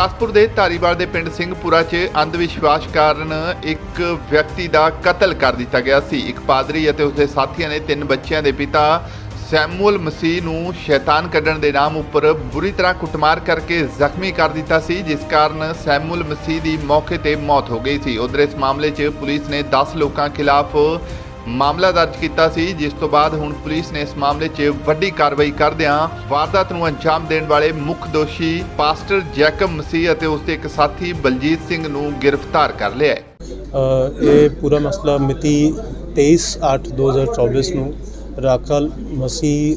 ਗੁਰਦਾਸਪੁਰ ਦੇ ਧਾਰੀਵਾਲ ਦੇ ਪਿੰਡ ਸਿੰਘਪੁਰਾ 'ਚ ਅੰਧ ਵਿਸ਼ਵਾਸ ਕਾਰਨ ਇੱਕ ਵਿਅਕਤੀ ਦਾ ਕਤਲ ਕਰ ਦਿੱਤਾ ਗਿਆ ਸੀ। ਇੱਕ ਪਾਦਰੀ ਅਤੇ ਉਸਦੇ ਸਾਥੀਆਂ ਨੇ ਤਿੰਨ ਬੱਚਿਆਂ ਦੇ ਪਿਤਾ ਸੈਮੂਅਲ ਮਸੀਹ ਨੂੰ ਸ਼ੈਤਾਨ ਕੱਢਣ ਦੇ ਨਾਮ ਉੱਪਰ ਬੁਰੀ ਤਰ੍ਹਾਂ ਕੁੱਟਮਾਰ ਕਰਕੇ ਜ਼ਖਮੀ ਕਰ ਦਿੱਤਾ ਸੀ, ਜਿਸ ਕਾਰਨ ਸੈਮੂਅਲ ਮਸੀਹ ਦੀ ਮੌਕੇ ਤੇ ਮੌਤ ਹੋ ਗਈ ਸੀ। ਉਧਰ ਇਸ ਮਾਮਲੇ 'ਚ ਪੁਲਿਸ ਨੇ 10 ਲੋਕਾਂ ਖਿਲਾਫ ਮਾਮਲਾ ਦਰਜ ਕੀਤਾ ਸੀ, ਜਿਸ ਤੋਂ ਬਾਅਦ ਹੁਣ ਪੁਲਿਸ ਨੇ ਇਸ ਮਾਮਲੇ 'ਚ ਵੱਡੀ ਕਾਰਵਾਈ ਕਰਦਿਆਂ ਵਾਰਦਾਤ ਨੂੰ ਅੰਜਾਮ ਦੇਣ ਵਾਲੇ ਮੁੱਖ ਦੋਸ਼ੀ ਪਾਸਟਰ ਜੈਕਬ ਮਸੀਹ ਅਤੇ ਉਸ ਦੇ ਇੱਕ ਸਾਥੀ ਬਲਜੀਤ ਸਿੰਘ ਨੂੰ ਗ੍ਰਿਫਤਾਰ ਕਰ ਲਿਆ ਹੈ। ਇਹ ਪੂਰਾ ਮਸਲਾ ਮਿਤੀ 23/8/2024 ਨੂੰ ਰਾਖਲ ਮਸੀਹ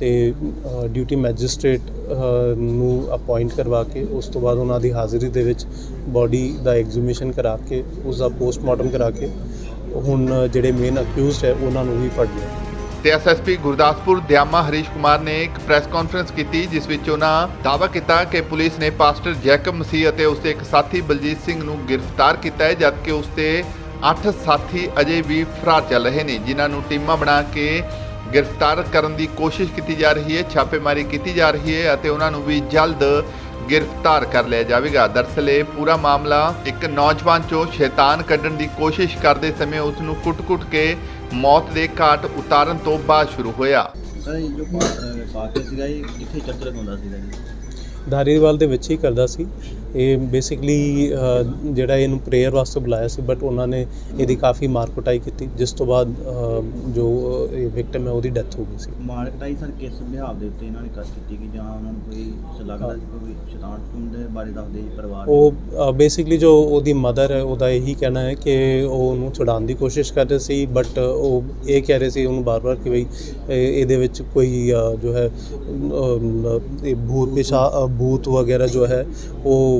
ਤੇ ਡਿਊਟੀ ਮੈਜਿਸਟ੍ਰੇਟ ਨੂੰ ਅਪਾਇੰਟ ਕਰਵਾ ਕੇ, ਉਸ ਤੋਂ ਬਾਅਦ ਉਹਨਾਂ ਦੀ ਹਾਜ਼ਰੀ ਦੇ ਵਿੱਚ ਬਾਡੀ ਦਾ ਐਗਜ਼ੀਬਿਸ਼ਨ ਕਰਾ ਕੇ ਉਸ ਦਾ ਪੋਸਟਮਾਰਟਮ ਕਰਾ ਕੇ, ਹੁਣ ਜਿਹੜੇ ਮੇਨ ਅਕਿਊਜ਼ਡ ਹੈ, ਉਹਨਾਂ ਨੂੰ ਵੀ ਫੜ ਲਿਆ। ਤੇ ਐਸਐਸਪੀ ਗੁਰਦਾਸਪੁਰ ਦਿਆਮਾ ਹਰੀਸ਼ ਕੁਮਾਰ ਨੇ ਇੱਕ ਪ੍ਰੈਸ ਕਾਨਫਰੰਸ ਕੀਤੀ, ਜਿਸ ਵਿੱਚ ਉਹਨਾਂ ਦਾਅਵਾ ਕੀਤਾ ਕਿ ਪੁਲਿਸ ਨੇ ਪਾਸਟਰ ਜੈਕਬ ਮਸੀਹ ਅਤੇ ਉਸ ਦੇ ਇੱਕ ਸਾਥੀ ਬਲਜੀਤ ਸਿੰਘ ਨੂੰ ਗ੍ਰਿਫਤਾਰ ਕੀਤਾ ਹੈ, ਜਦਕਿ ਉਸ ਦੇ 8 ਸਾਥੀ ਅਜੇ ਵੀ ਫਰਾਰ ਚੱਲ ਰਹੇ ਨੇ, ਜਿਨ੍ਹਾਂ ਨੂੰ ਟੀਮਾਂ ਬਣਾ ਕੇ ਗ੍ਰਿਫਤਾਰ ਕਰਨ ਦੀ ਕੋਸ਼ਿਸ਼ ਕੀਤੀ ਜਾ ਰਹੀ ਹੈ ਛਾਪੇਮਾਰੀ ਕੀਤੀ ਜਾ ਰਹੀ ਹੈ ਅਤੇ ਉਹਨਾਂ ਨੂੰ ਵੀ ਜਲਦ ਗ੍ਰਿਫਤਾਰ ਕਰ ਲਿਆ ਜਾਵੇਗਾ। ਦਰਅਸਲ ਇਹ ਪੂਰਾ ਮਾਮਲਾ ਇੱਕ ਨੌਜਵਾਨ ਚੋਂ ਸ਼ੈਤਾਨ ਕੱਢਣ ਦੀ ਕੋਸ਼ਿਸ਼ ਕਰਦੇ ਸਮੇਂ ਉਸ ਨੂੰ ਕੁੱਟ-ਕੁੱਟ ਕੇ ਮੌਤ ਦੇ ਘਾਟ ਉਤਾਰਨ ਤੋਂ ਬਾਅਦ ਸ਼ੁਰੂ ਹੋਇਆ। ਸਰ ਇਹ ਜੋ ਪਾ- ਅਹ ਪਾਸਟਰ ਸੀਗਾ ਇਹ ਕਿੱਥੇ ਲਗਾਉਂਦਾ ਸੀਗਾ ਜੀ? ਧਾਰੀਵਾਲ ਦੇ ਵਿੱਚ ਹੀ ਕਰਦਾ ਸੀ। ਇਹ ਬੇਸਿਕਲੀ ਜਿਹੜਾ ਇਹਨੂੰ ਪ੍ਰੇਅਰ ਵਾਸਤੇ ਬੁਲਾਇਆ ਸੀ ਬਟ ਉਹਨਾਂ ਨੇ ਇਹਦੀ ਕਾਫੀ ਮਾਰ ਕੁਟਾਈ ਕੀਤੀ ਜਿਸ ਤੋਂ ਬਾਅਦ ਜੋ ਇਹ ਵਿਕਟਮ ਹੈ ਉਹਦੀ ਡੈਥ ਹੋ ਗਈ ਸੀ ਮਾਰਕਟਾਈ ਸਰ ਕਿਸ ਵਿਹਾਰ ਦੇ ਉੱਤੇ ਇਹਨਾਂ ਨੇ ਕਰ ਕੀਤੀ ਕਿ ਜਾਂ ਉਹਨਾਂ ਨੂੰ ਕੋਈ ਲੱਗਦਾ ਕੋਈ ਸ਼ੈਤਾਨ ਸ਼ੁਤਨ ਦੇ ਬਾਰੇ ਦੱਸਦੇ ਪਰਿਵਾਰ? ਉਹ ਬੇਸਿਕਲੀ ਜੋ ਉਹਦੀ ਮਦਰ ਹੈ ਉਹਦਾ ਇਹੀ ਕਹਿਣਾ ਹੈ ਕਿ ਉਹ ਉਹਨੂੰ ਛੁਡਾਉਣ ਦੀ ਕੋਸ਼ਿਸ਼ ਕਰ ਰਹੇ ਸੀ ਬਟ ਉਹ ਇਹ ਕਹਿ ਰਹੇ ਸੀ ਉਹਨੂੰ ਬਾਰ-ਬਾਰ ਕਿ ਇਹ- ਇਹਦੇ ਵਿੱਚ ਕੋਈ ਜੋ ਹੈ ਇਹ ਭੂਤ ਪਿਸ਼ਾ ਭੂਤ ਵਗੈਰਾ ਜੋ ਹੈ ਉਹ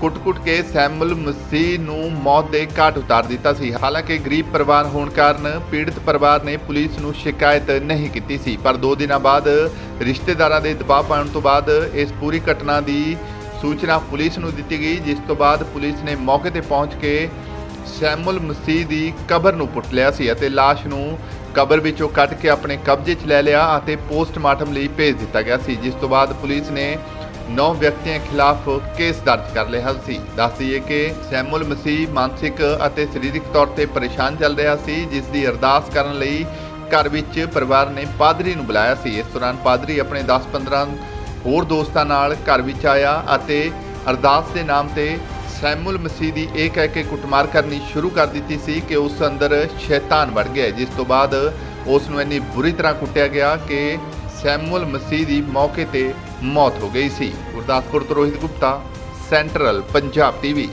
ਕੁੱਟ-ਕੁੱਟ ਕੇ ਸੈਮੂਅਲ ਮਸੀਹ ਨੂੰ ਮੌਤ ਦੇ ਘਾਟ ਉਤਾਰ ਦਿੱਤਾ ਸੀ। ਹਾਲਾਂਕਿ ਗਰੀਬ ਪਰਿਵਾਰ ਹੋਣ ਕਾਰਨ ਪੀੜਤ ਪਰਿਵਾਰ ਨੇ ਪੁਲਿਸ ਨੂੰ ਸ਼ਿਕਾਇਤ ਨਹੀਂ ਕੀਤੀ ਸੀ। ਪਰ 2 ਦਿਨਾਂ ਬਾਅਦ ਰਿਸ਼ਤੇਦਾਰਾਂ ਦੇ ਦਬਾਅ ਪਾਉਣ ਤੋਂ ਬਾਅਦ ਇਸ ਪੂਰੀ ਘਟਨਾ ਦੀ ਸੂਚਨਾ ਪੁਲਿਸ ਨੂੰ ਦਿੱਤੀ ਗਈ, ਜਿਸ ਤੋਂ ਬਾਅਦ ਪੁਲਿਸ ਨੇ ਮੌਕੇ ਤੇ ਪਹੁੰਚ ਕੇ ਸੈਮੂਅਲ ਮਸੀਹ ਦੀ ਕਬਰ ਨੂੰ ਪੁੱਟ ਲਿਆ ਸੀ ਅਤੇ ਲਾਸ਼ ਨੂੰ ਕਬਰ ਵਿੱਚੋਂ ਕੱਢ ਕੇ ਆਪਣੇ ਕਬਜ਼ੇ 'ਚ ਲੈ ਲਿਆ ਅਤੇ ਪੋਸਟਮਾਰਟਮ ਲਈ ਭੇਜ ਦਿੱਤਾ ਗਿਆ ਸੀ। ਜਿਸ ਤੋਂ ਬਾਅਦ ਪੁਲਿਸ ਨੇ 9 ਵਿਅਕਤੀਆਂ ਖਿਲਾਫ ਕੇਸ ਦਰਜ ਕਰ ਲਿਆ ਸੀ। ਦੱਸ ਦਈਏ ਕਿ ਸੈਮੂਅਲ ਮਸੀਹ ਮਾਨਸਿਕ ਅਤੇ ਸਰੀਰਕ ਤੌਰ ਤੇ ਪਰੇਸ਼ਾਨ ਚੱਲ ਰਿਹਾ ਸੀ, ਜਿਸ ਦੀ ਅਰਦਾਸ ਕਰਨ ਲਈ ਘਰ ਵਿੱਚ ਪਰਿਵਾਰ ਨੇ ਪਾਦਰੀ ਨੂੰ ਬੁਲਾਇਆ ਸੀ। ਇਸ ਦੌਰਾਨ ਪਾਦਰੀ ਆਪਣੇ 10-15 ਹੋਰ ਦੋਸਤਾਂ ਨਾਲ ਘਰ ਵਿੱਚ ਆਇਆ ਅਤੇ ਅਰਦਾਸ ਦੇ ਨਾਮ ਤੇ ਸੈਮੂਅਲ ਮਸੀਹ ਦੀ ਇਹ ਕਹਿ ਕੇ ਕੁੱਟਮਾਰ ਕਰਨੀ ਸ਼ੁਰੂ ਕਰ ਦਿੱਤੀ ਸੀ ਕਿ ਉਸ ਅੰਦਰ ਸ਼ੈਤਾਨ ਵੜ ਗਿਆ ਜਿਸ ਤੋਂ ਬਾਅਦ ਉਸ ਨੂੰ ਇੰਨੀ ਬੁਰੀ ਤਰ੍ਹਾਂ ਕੁੱਟਿਆ ਗਿਆ ਕਿ ਸੈਮੂਅਲ ਮਸੀਹ ਦੀ ਮੌਕੇ ਤੇ ਮੌਤ ਹੋ ਗਈ ਸੀ। ਗੁਰਦਾਸਪੁਰ ਤੋਂ ਰੋਹਿਤ ਗੁਪਤਾ, ਸੈਂਟਰਲ ਪੰਜਾਬ ਟੀਵੀ।